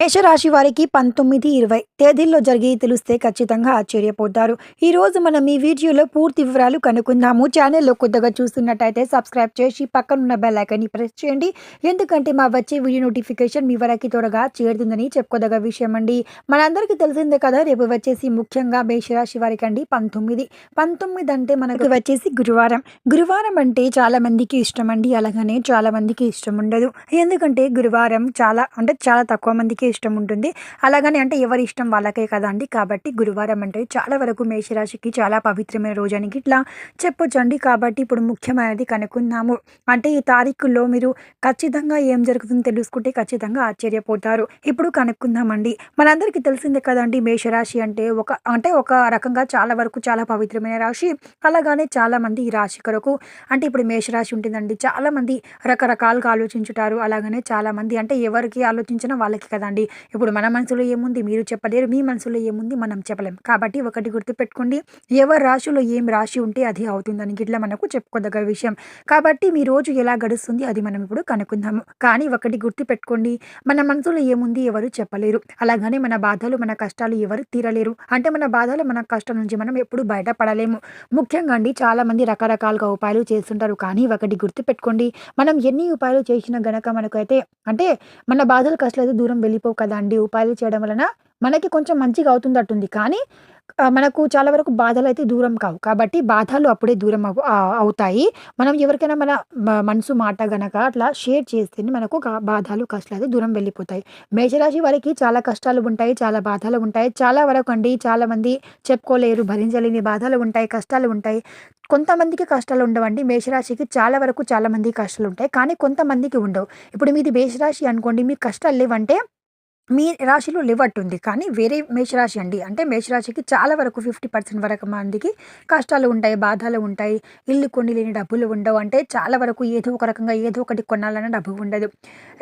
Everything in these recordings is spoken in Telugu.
మేషరాశి వారికి పంతొమ్మిది ఇరవై తేదీల్లో జరిగి తెలిస్తే ఖచ్చితంగా ఆశ్చర్యపోతారు. ఈ రోజు మనం ఈ వీడియోలో పూర్తి వివరాలు కనుక్కుందాము. ఛానల్లో కొత్తగా చూస్తున్నట్టయితే సబ్స్క్రైబ్ చేసి పక్కనున్న బెల్ ఐకాన్ని ప్రెస్ చేయండి. ఎందుకంటే మా వచ్చే వీడియో నోటిఫికేషన్ మీ వరకు త్వరగా చేరుతుందని చెప్పుకోదగ విషయం అండి మనందరికీ తెలిసిందే కదా రేపు వచ్చేసి ముఖ్యంగా మేషరాశి వారికి అండి పంతొమ్మిది. పంతొమ్మిది అంటే మనకు వచ్చేసి గురువారం. గురువారం అంటే చాలా మందికి ఇష్టం అండి అలాగనే చాలా మందికి ఇష్టం ఉండదు. ఎందుకంటే గురువారం చాలా అంటే చాలా తక్కువ మందికి ఇష్టం ఉంటుంది. అలాగని అంటే ఎవరి ఇష్టం వాళ్ళకే కదండి కాబట్టి గురువారం అంటే చాలా వరకు మేషరాశికి చాలా పవిత్రమైన రోజు అని ఇట్లా చెప్పొచ్చండి. కాబట్టి ఇప్పుడు ముఖ్యమైనది కనుక్కుందాము. అంటే ఈ తారీఖుల్లో మీరు ఖచ్చితంగా ఏం జరుగుతుందో తెలుసుకుంటే ఖచ్చితంగా ఆశ్చర్యపోతారు. ఇప్పుడు కనుక్కుందామండి. మనందరికీ తెలిసిందే కదండి మేషరాశి అంటే ఒక అంటే ఒక రకంగా చాలా వరకు చాలా పవిత్రమైన రాశి. అలాగానే చాలా మంది ఈ రాశి కొరకు అంటే ఇప్పుడు మేషరాశి ఉంటుందండి. చాలామంది రకరకాలుగా ఆలోచించుటారు అలాగనే చాలా మంది అంటే ఎవరికి ఆలోచించినా వాళ్ళకి కదండి ఇప్పుడు మన మనసులో ఏముంది? మీరు చెప్పలేరు. మీ మనసులో ఏముంది? మనం చెప్పలేం. కాబట్టి ఒకటి గుర్తుపెట్టుకోండి. ఎవరి రాశిలో ఏం రాశి ఉంటే అది అవుతుందని ఇట్లా మనకు చెప్పుకోదగ్గ విషయం. కాబట్టి మీ రోజు ఎలా గడుస్తుంది? అది మనం ఇప్పుడు కనుక్కుందాము. కానీ ఒకటి గుర్తుపెట్టుకోండి. మన మనసులో ఏముంది? ఎవరు చెప్పలేరు. అలాగనే మన బాధలు మన కష్టాలు ఎవరు తీరలేరు. అంటే మన బాధలు మన కష్టం నుంచి మనం ఎప్పుడు బయటపడలేము. ముఖ్యంగా అండి చాలా మంది రకరకాలుగా ఉపాయాలు చేస్తుంటారు. కానీ ఒకటి గుర్తుపెట్టుకోండి. మనం ఎన్ని ఉపాయాలు చేసినా గనక మనకైతే అంటే మన బాధలు కష్టాలు అయితే దూరం వెళ్ళిపోవు కదండి ఉపాయాలు చేయడం వలన మనకి కొంచెం మంచిగా అవుతుందట్టుంది. కానీ మనకు చాలా వరకు బాధలు అయితే దూరం కావు. కాబట్టి బాధలు అప్పుడే దూరం అవు అవుతాయి. మనం ఎవరికైనా మన మనసు మాట గనక అట్లా షేర్ చేస్తేనే మనకు బాధలు కష్టాలు అయితే దూరం వెళ్ళిపోతాయి. మేషరాశి వారికి చాలా కష్టాలు ఉంటాయి చాలా బాధలు ఉంటాయి. చాలా వరకు అండి చాలా మంది చెప్పుకోలేరు భరించలేని బాధలు ఉంటాయి కష్టాలు ఉంటాయి. కొంతమందికి కష్టాలు ఉండవండి. మేషరాశికి చాలా వరకు చాలా మంది కష్టాలు ఉంటాయి. కానీ కొంతమందికి ఉండవు. ఇప్పుడు మీది మేషరాశి అనుకోండి మీకు కష్టాలు లేవంటే మీ రాశిలో లేవట్టుంది. కానీ వేరే మేషరాశి అండి. అంటే మేషరాశికి చాలా వరకు ఫిఫ్టీ పర్సెంట్ వరకు మందికి కష్టాలు ఉంటాయి బాధలు ఉంటాయి. ఇల్లు కొన్ని లేని డబ్బులు ఉండవు. అంటే చాలా వరకు ఏదో ఒక రకంగా ఏదో ఒకటి కొనాలన్న డబ్బు ఉండదు.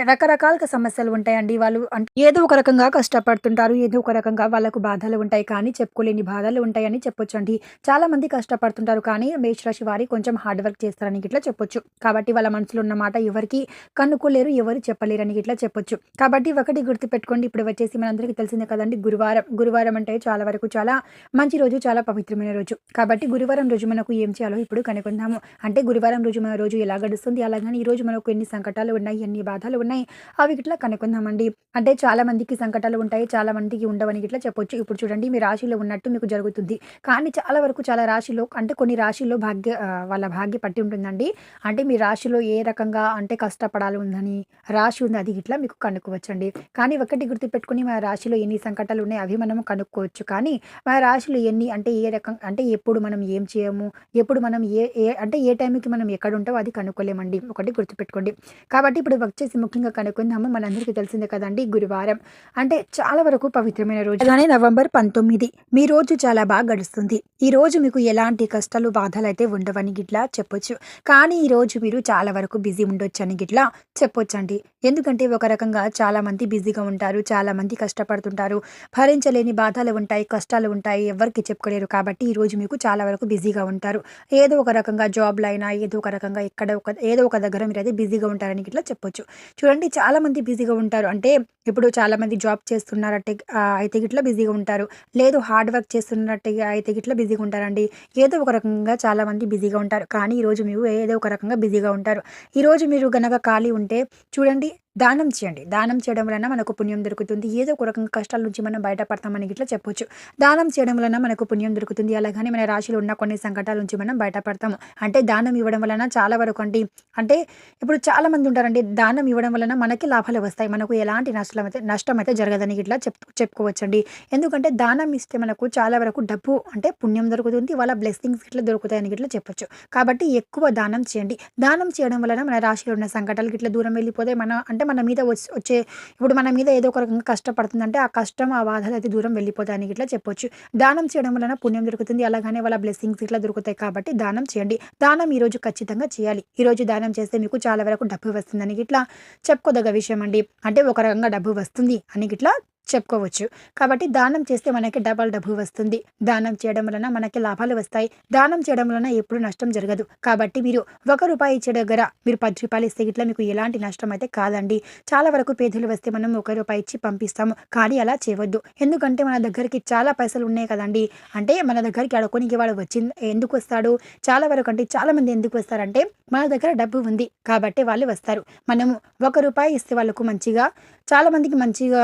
రకరకాలుగా సమస్యలు ఉంటాయండి. వాళ్ళు అంటే ఏదో ఒక రకంగా కష్టపడుతుంటారు ఏదో ఒక రకంగా వాళ్ళకు బాధలు ఉంటాయి. కానీ చెప్పుకోలేని బాధలు ఉంటాయని చెప్పొచ్చండి. చాలా మంది కష్టపడుతుంటారు. కానీ మేషరాశి వారి కొంచెం హార్డ్ వర్క్ చేస్తారని ఇట్లా చెప్పొచ్చు. కాబట్టి వాళ్ళ మనసులో ఉన్న మాట ఎవరికి కనుక్కోలేరు ఎవరు చెప్పలేరు అని ఇట్లా చెప్పొచ్చు. కాబట్టి ఒకటి గుర్తుపెట్టుకోండి ఇప్పుడు వచ్చేసి మనందరికీ తెలిసిందే కదండి గురువారం. గురువారం అంటే చాలా వరకు చాలా మంచి రోజు చాలా పవిత్రమైన రోజు. కాబట్టి గురువారం రోజు మనకు ఏం చేయాలో ఇప్పుడు కనుక్కుందాము. అంటే గురువారం రోజు మన రోజు ఎలా గడుస్తుంది అలాగని ఈ రోజు మనకు ఎన్ని సంకటాలు ఉన్నాయి ఎన్ని బాధలు ఉన్నాయి అవి ఇట్లా కనుక్కుందామండి. అంటే చాలా మందికి సంకటాలు ఉంటాయి చాలా మందికి ఉండవని ఇట్లా చెప్పొచ్చు. ఇప్పుడు చూడండి మీ రాశిలో ఉన్నట్టు మీకు జరుగుతుంది. కానీ చాలా వరకు చాలా రాశిలో అంటే కొన్ని రాశిలో భాగ్య వాళ్ళ భాగ్య పట్టి ఉంటుందండి. అంటే మీ రాశిలో ఏ రకంగా అంటే కష్టపడాలి ఉందని రాశి ఉంది అది ఇట్లా మీకు కనుక్కోవచ్చండి. కానీ ఒకటి గుర్తుపెట్టుకుని మన రాశిలో ఎన్ని సంకటాలు ఉన్నాయి అవి మనం కనుక్కోవచ్చు. కానీ మన రాశిలో ఎన్ని అంటే ఏ రకం అంటే ఎప్పుడు మనం ఏం చేయము ఎప్పుడు మనం ఏ ఏ అంటే ఏ టైంకి మనం ఎక్కడ ఉంటామో అది కనుక్కోలేమండి. ఒకటి గుర్తుపెట్టుకోండి. కాబట్టి ఇప్పుడు వచ్చేసి ముఖ్యంగా కనుక్కుందాము. మనందరికీ తెలిసిందే కదండి గురువారం. అంటే చాలా వరకు పవిత్రమైన రోజు. అలానే నవంబర్ పంతొమ్మిది మీ రోజు చాలా బాగా గడుస్తుంది. ఈ రోజు మీకు ఎలాంటి కష్టాలు బాధలు అయితే ఉండవని గిట్లా చెప్పొచ్చు. కానీ ఈ రోజు మీరు చాలా వరకు బిజీ ఉండొచ్చు అని గిట్లా చెప్పొచ్చండి. ఎందుకంటే ఒక రకంగా చాలా మంది బిజీగా ఉంటారు. చాలా మంది కష్టపడుతుంటారు. భరించలేని బాధలు ఉంటాయి కష్టాలు ఉంటాయి ఎవరికి చెప్పుకోలేరు. కాబట్టి ఈ రోజు మీకు చాలా వరకు బిజీగా ఉంటారు. ఏదో ఒక రకంగా జాబ్లో అయినా ఏదో ఒక రకంగా ఎక్కడ ఒక ఏదో ఒక దగ్గర మీరు అయితే బిజీగా ఉంటారని ఇట్లా చెప్పొచ్చు. చూడండి చాలా మంది బిజీగా ఉంటారు. అంటే ఇప్పుడు చాలా మంది జాబ్ చేస్తున్నారంటే అయితే గిట్లా బిజీగా ఉంటారు. లేదు హార్డ్ వర్క్ చేస్తున్నట్టే అయితే గిట్లా బిజీగా ఉంటారండి. ఏదో ఒక రకంగా చాలా మంది బిజీగా ఉంటారు. కానీ ఈరోజు మీరు ఏదో ఒక రకంగా బిజీగా ఉంటారు. ఈరోజు మీరు గనక ఖాళీ ఉంటే చూడండి దానం చేయండి. దానం చేయడం వలన మనకు పుణ్యం దొరుకుతుంది. ఏదో ఒక రకంగా కష్టాల నుంచి మనం బయటపడతామని ఇట్లా చెప్పొచ్చు. దానం చేయడం వలన మనకు పుణ్యం దొరుకుతుంది. అలాగని మన రాశిలో ఉన్న కొన్ని సంకటాల నుంచి మనం బయటపడతాము. అంటే దానం ఇవ్వడం వలన చాలా వరకు అండి అంటే ఇప్పుడు చాలా మంది ఉంటారండి దానం ఇవ్వడం వలన మనకి లాభాలు వస్తాయి. మనకు ఎలాంటి నష్టం అయితే నష్టం అయితే జరగదని ఇట్లా చెప్ చెప్పుకోవచ్చండి. ఎందుకంటే దానం ఇస్తే మనకు చాలా వరకు డబ్బు అంటే పుణ్యం దొరుకుతుంది. వాళ్ళ బ్లెస్సింగ్స్ ఇట్లా దొరుకుతాయని ఇట్లా చెప్పొచ్చు. కాబట్టి ఎక్కువ దానం చేయండి. దానం చేయడం వలన మన రాశిలో ఉన్న సంకటాలు ఇట్లా దూరం వెళ్ళిపోతే మన అంటే మన మీద వచ్చి- వచ్చే ఇప్పుడు మన మీద ఏదో ఒక రకంగా కష్టపడుతుందంటే ఆ కష్టం ఆ బాధలు అయితే దూరం వెళ్ళిపోతాయని ఇట్లా చెప్పొచ్చు. దానం చేయడం వలన పుణ్యం దొరుకుతుంది. అలాగనే వాళ్ళ బ్లెస్సింగ్స్ ఇట్లా దొరుకుతాయి కాబట్టి దానం చేయండి. దానం ఈరోజు ఖచ్చితంగా చేయాలి. ఈరోజు దానం చేస్తే మీకు చాలా వరకు డబ్బు వస్తుందని ఇట్లా చెప్పుకోదగ్గ విషయం అండి. అంటే ఒక రకంగా డబ్బు వస్తుంది అని ఇట్లా చెప్పుకోవచ్చు. కాబట్టి దానం చేస్తే మనకి డబల్ డబ్బు వస్తుంది. దానం చేయడం వలన మనకి లాభాలు వస్తాయి. దానం చేయడం వలన ఎప్పుడు నష్టం జరగదు. కాబట్టి మీరు ఒక రూపాయి ఇచ్చే దగ్గర మీరు పది రూపాయలు ఇస్తే ఇట్లా మీకు ఎలాంటి నష్టం అయితే కాదండి. చాలా వరకు పేదలు వస్తే మనం ఒక రూపాయి ఇచ్చి పంపిస్తాము. కానీ అలా చేయవద్దు. ఎందుకంటే మన దగ్గరికి చాలా పైసలు ఉన్నాయి కదండి. అంటే మన దగ్గరికి అడుకోనికి వాడు వచ్చింది ఎందుకు వస్తాడు? చాలా వరకు అంటే చాలా మంది ఎందుకు వస్తారంటే మన దగ్గర డబ్బు ఉంది కాబట్టి వాళ్ళు వస్తారు. మనము ఒక రూపాయి ఇస్తే వాళ్ళకు మంచిగా చాలా మందికి మంచిగా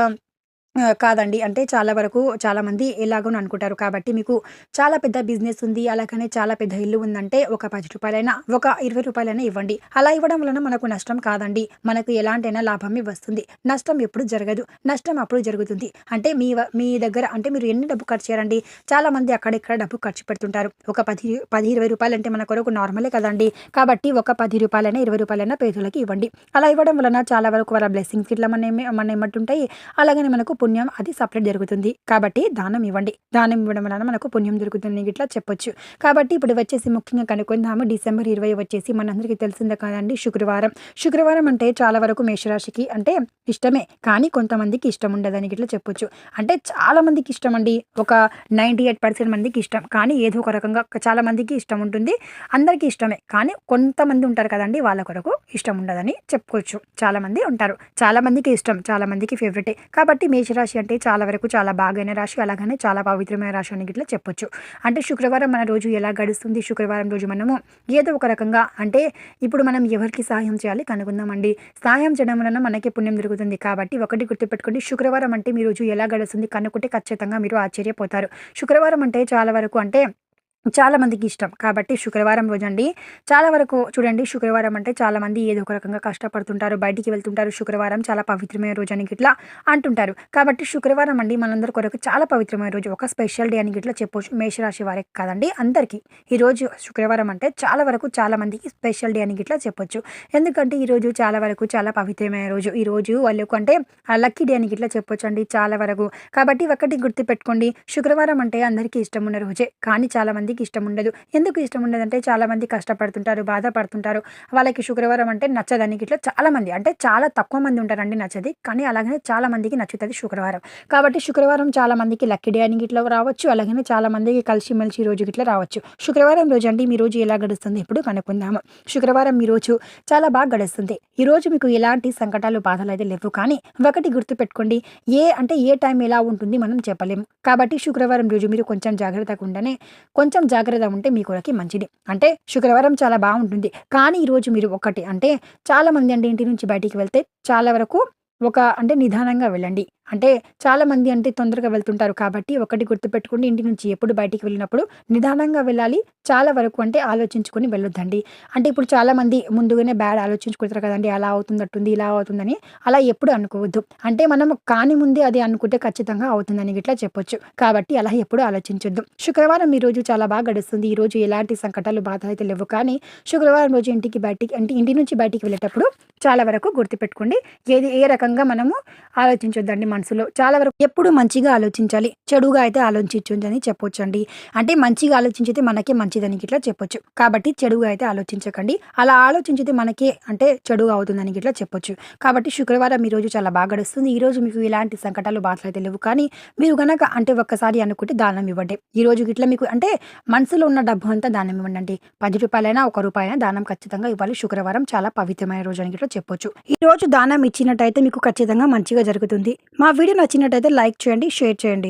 కాదండి. అంటే చాలా వరకు చాలామంది మంది అనుకుంటారు. కాబట్టి మీకు చాలా పెద్ద బిజినెస్ ఉంది. అలాగనే చాలా పెద్ద ఇల్లు ఉందంటే ఒక పది రూపాయలైనా ఒక ఇరవై రూపాయలైనా ఇవ్వండి. అలా ఇవ్వడం వలన మనకు నష్టం కాదండి. మనకు ఎలాంటైనా లాభమే వస్తుంది. నష్టం ఎప్పుడు జరగదు. నష్టం అప్పుడు జరుగుతుంది. అంటే మీ వ- మీ దగ్గర అంటే మీరు ఎన్ని డబ్బు ఖర్చు చేయండి చాలామంది అక్కడెక్కడ డబ్బు ఖర్చు పెడుతుంటారు. ఒక పది పది ఇరవై రూపాయలు అంటే మన కొరకు నార్మలే కదండి. కాబట్టి ఒక పది రూపాయలైనా ఇరవై రూపాయలైనా పేదలకు ఇవ్వండి. అలా ఇవ్వడం వలన చాలా వరకు వాళ్ళ బ్లెస్సింగ్స్ ఇట్లా మన మన ఏమంటుంటాయి? అలాగనే మనకు పుణ్యం అది సపరేట్ జరుగుతుంది. కాబట్టి దానం ఇవ్వండి. దానం ఇవ్వడం వలన మనకు పుణ్యం దొరుకుతుంది ఇట్లా చెప్పొచ్చు. కాబట్టి ఇప్పుడు వచ్చేసి ముఖ్యంగా కనుక్కుందాము. డిసెంబర్ ఇరవై వచ్చేసి మనందరికీ తెలిసిందే కాదండి శుక్రవారం. శుక్రవారం అంటే చాలా వరకు మేషరాశికి అంటే ఇష్టమే. కానీ కొంతమందికి ఇష్టం ఉండదని ఇట్లా చెప్పొచ్చు. అంటే చాలా మందికి ఇష్టం అండి. ఒక నైంటీ ఎయిట్ పర్సెంట్ మందికి ఇష్టం. కానీ ఏదో ఒక రకంగా చాలా మందికి ఇష్టం ఉంటుంది. అందరికీ ఇష్టమే. కానీ కొంతమంది ఉంటారు కదండి వాళ్ళ కొరకు ఇష్టం ఉండదని చెప్పుకోవచ్చు. చాలా మంది ఉంటారు. చాలా మందికి ఇష్టం. చాలా మందికి ఫేవరెటే కాబట్టి మేష రాశి అంటే చాలా వరకు చాలా బాగైన రాశి అలాగనే చాలా పవిత్రమైన రాశి అని ఇట్లా చెప్పొచ్చు. అంటే శుక్రవారం మన రోజు ఎలా గడుస్తుంది? శుక్రవారం రోజు మనము ఏదో ఒక రకంగా అంటే ఇప్పుడు మనం ఎవరికి సహాయం చేయాలి కనుగొందామండి సహాయం చేయడం వలన మనకి పుణ్యం దొరుకుతుంది కాబట్టి ఒకటి గుర్తుపెట్టుకోండి. శుక్రవారం అంటే మీ రోజు ఎలా గడుస్తుంది కనుక్కుంటే ఖచ్చితంగా మీరు ఆశ్చర్యపోతారు. శుక్రవారం అంటే చాలా వరకు అంటే చాలా మందికి ఇష్టం. కాబట్టి శుక్రవారం రోజు అండి చాలా వరకు చూడండి శుక్రవారం అంటే చాలా మంది ఏదో ఒక రకంగా కష్టపడుతుంటారు బయటికి వెళ్తుంటారు. శుక్రవారం చాలా పవిత్రమైన రోజు అని ఇట్లా అంటుంటారు. కాబట్టి శుక్రవారం అండి మనందరి కొరకు చాలా పవిత్రమైన రోజు. ఒక స్పెషల్ డే అని ఇట్లా చెప్పొచ్చు. మేషరాశి వారికి కాదండి అందరికీ. ఈ రోజు శుక్రవారం అంటే చాలా వరకు చాలామందికి స్పెషల్ డే అని ఇట్లా చెప్పొచ్చు. ఎందుకంటే ఈ రోజు చాలా వరకు చాలా పవిత్రమైన రోజు. ఈ రోజు వాళ్ళకు అంటే లక్కీ డే అని ఇట్లా చెప్పొచ్చు అండి చాలా వరకు. కాబట్టి ఒకటి గుర్తు పెట్టుకోండి శుక్రవారం అంటే అందరికీ ఇష్టం ఉన్న రోజే. కానీ చాలామంది మందికి ఇష్టం ఉండదు. ఎందుకు ఇష్టం ఉండదంటే చాలామంది కష్టపడుతుంటారు బాధపడుతుంటారు. వాళ్ళకి శుక్రవారం అంటే నచ్చదని ఇట్లా చాలా మంది అంటే చాలా తక్కువ మంది ఉంటారండి నచ్చది. కానీ అలాగనే చాలా మందికి నచ్చుతుంది శుక్రవారం. కాబట్టి శుక్రవారం చాలా మందికి లక్కీ డే అని ఇట్లా రావచ్చు. అలాగనే చాలా మందికి కలిసిమెలిసి రోజు ఇట్లా రావచ్చు. శుక్రవారం రోజు అండి మీ రోజు ఎలా గడుస్తుంది? ఇప్పుడు కనుక్కుందాము. శుక్రవారం మీ రోజు చాలా బాగా గడుస్తుంది. ఈ రోజు మీకు ఎలాంటి సంకటాలు బాధలు అయితే లేవు. కానీ ఒకటి గుర్తు పెట్టుకోండి. ఏ అంటే ఏ టైం ఎలా ఉంటుంది మనం చెప్పలేము. కాబట్టి శుక్రవారం రోజు మీరు కొంచెం జాగ్రత్తగా ఉండనే కొంచెం జాగ్రత్త ఉంటే మీ కొరకి మంచిది. అంటే శుక్రవారం చాలా బాగుంటుంది. కానీ ఈరోజు మీరు ఒకటి అంటే చాలామంది అంటే ఇంటి నుంచి బయటికి వెళ్తే చాలా వరకు ఒక అంటే నిదానంగా వెళ్ళండి. అంటే చాలామంది అంటే తొందరగా వెళ్తుంటారు కాబట్టి ఒకటి గుర్తుపెట్టుకోండి ఇంటి నుంచి ఎప్పుడు బయటికి వెళ్ళినప్పుడు నిదానంగా వెళ్ళాలి. చాలా వరకు అంటే ఆలోచించుకొని వెళ్ళొద్దండి. అంటే ఇప్పుడు చాలామంది ముందుగానే బ్యాడ్ ఆలోచించుకుంటారు కదండి అలా అవుతుందట్టుంది ఇలా అవుతుందని. అలా ఎప్పుడు అనుకోవద్దు. అంటే మనం కాని ముందే అది అనుకుంటే ఖచ్చితంగా అవుతుందని ఇట్లా చెప్పొచ్చు. కాబట్టి అలా ఎప్పుడు ఆలోచించొద్దు. శుక్రవారం ఈ రోజు చాలా బాగా గడుస్తుంది. ఈ రోజు ఎలాంటి సంకటాలు బాధ అయితే లేవు. కానీ శుక్రవారం రోజు ఇంటికి బయటికి అంటే ఇంటి నుంచి బయటికి వెళ్ళేటప్పుడు చాలా వరకు గుర్తుపెట్టుకోండి. ఏది ఏ రకంగా మనము ఆలోచించొద్దండి. మనసులో చాలా వరకు ఎప్పుడు మంచిగా ఆలోచించాలి చెడుగా అయితే ఆలోచించొద్దని చెప్పొచ్చండి. అంటే మంచిగా ఆలోచించితే మనకే మంచిదని ఇట్లా చెప్పొచ్చు. కాబట్టి చెడుగా అయితే ఆలోచించకండి. అలా ఆలోచించితే మనకే అంటే చెడుగా అవుతుందని ఇట్లా చెప్పొచ్చు. కాబట్టి శుక్రవారం ఈ రోజు చాలా బాగా గడుస్తుంది. ఈ రోజు మీకు ఇలాంటి సంకటాలు బాధలు అయితే లేవు. కానీ మీరు గనక అంటే ఒక్కసారి అనుకుంటే దానం ఇవ్వండి. ఈ రోజు ఇట్లా మీకు అంటే మనసులో ఉన్న డబ్బు అంతా దానం ఇవ్వండి పది రూపాయలైనా ఒక రూపాయైనా దానం ఖచ్చితంగా ఇవ్వాలి. శుక్రవారం చాలా పవిత్రమైన రోజు అని ఇట్లా చెప్పొచ్చు. ఈ రోజు దానం ఇచ్చినట్టయితే మీకు ఖచ్చితంగా మంచిగా జరుగుతుంది. మా వీడియో నచ్చినట్టయితే లైక్ చేయండి షేర్ చేయండి.